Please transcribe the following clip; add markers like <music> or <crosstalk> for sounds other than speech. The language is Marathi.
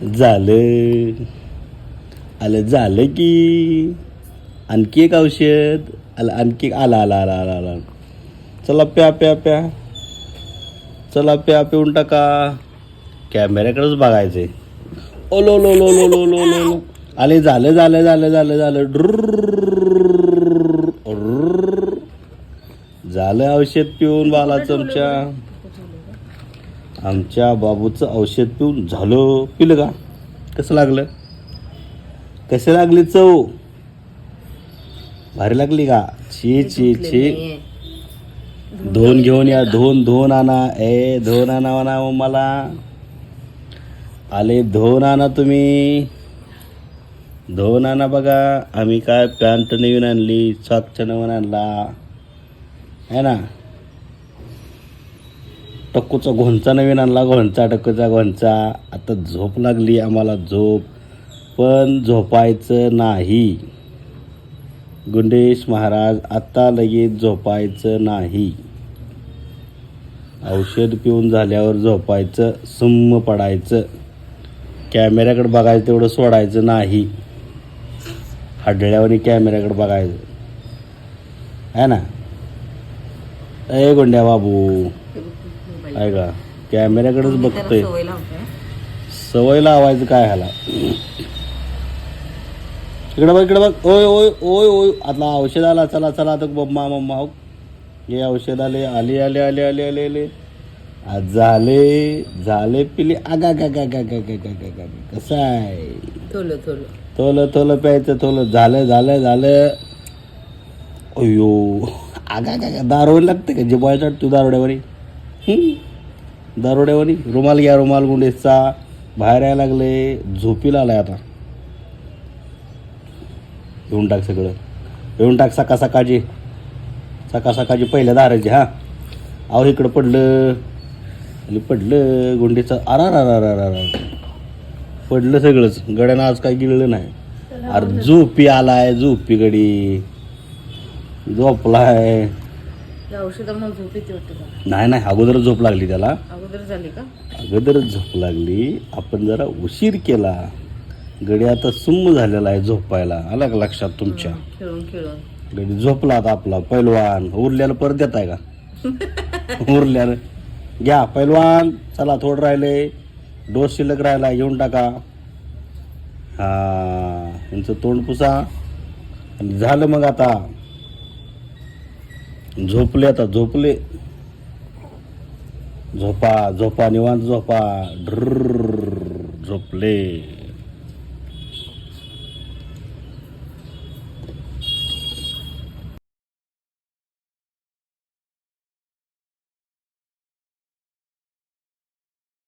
झालं. आलं झालं की. आणखी एक औषध. आलं आणखी आला आला आला आला आला. चला प्या प्या प्या. चला प्या पिऊन टाका. कॅमेऱ्याकडेच बघायचे ओलो लो लो लो लो लो लो आले झालं झालं झालं झालं झालं. ड्रुर झालं औषध पिऊन बाला चमच्या आमच्या बाबूचं औषध पिऊन झालं पिलं का? कसं लागलं? कसं लागली चव? भारी लागली का? छी छी छी दोन घेऊन या दोन दोन आणा. ए दोन आणा म्हणा मग मला. आले दोन आणा तुम्ही. दोन आणा बघा. आम्ही काय पॅन्ट नवीन आणली सॉक्सच्या नवीन आणला. है ना? टक्कूचा घोंचा नवीन आणला घोंचा टक्कूचा घोंचा आता झोप लागली आम्हाला झोप. पण झोपायचं नाही. गुंडेश महाराज आत्ता लगेच झोपायचं नाही. औषध पिऊन झाल्यावर झोपायचं सुम्म पडायचं. कॅमेऱ्याकडे बघायचं तेवढं सोडायचं नाही. हाडळ्यावर कॅमेऱ्याकडे बघायचं. आहे ना? ए गुंड्या बाबू. आहे का? कॅमेऱ्याकडेच बघतोय. सवय लावायचं काय ह्याला? इकडे बघ इकडे बघ. ओय ओय ओय ओय. आता औषध आला चला चला. आता मम्मा मम्मा हो. हे औषध आले आले आले आले आले आले आले. आज झाले झाले पिले. आगा गा गा गा गा गा गा गा गा कसं आहे? थोलं थोलं. थोलं थोलं प्यायचं थोलं. झालं झालं झालं. अयो आगा गा गा दारोड लागते का? जिबाळ चढतो दारोड्यावरी दारोड्यावरी रुमाल घ्या रुमाल गुंडेचा. बाहेर यायला लागले झोपीला आलाय आता. येऊन टाक सगळं. येऊन टाक सका सकाळची. सका सकाळची पहिल्या दाराची हा. अहो इकडं पडलं. आणि पडलं गुंडीचं. अरा रा रा रा रा रा पडलं सगळंच. गड्यानं आज काय गिळलं नाही. अरे झोपी आलाय झोपी गडी. झोपलाय. या औषधामुळे झोप येते वाटतं का नाही नाही अगोदर झोप लागली त्याला. अगोदर झाली का? अगोदरच झोप लागली. आपण जरा उशीर केला. गडी आता सुम्म झालेला आहे झोपायला. आला का लक्षात तुमच्या? खेळून खेळून. गडी झोपला आता आपला. पैलवान. उरल्याला परत देत आहे का? <laughs> उरल्यानं घ्या पैलवान. चला थोडं राहिले. डोस शिल्लक राहिला घेऊन टाका. हा यांचं तोंड पुसा. आणि झालं मग आता. झोपले आता झोपले. झोपा झोपा निवांत झोपा. ड्र झोपले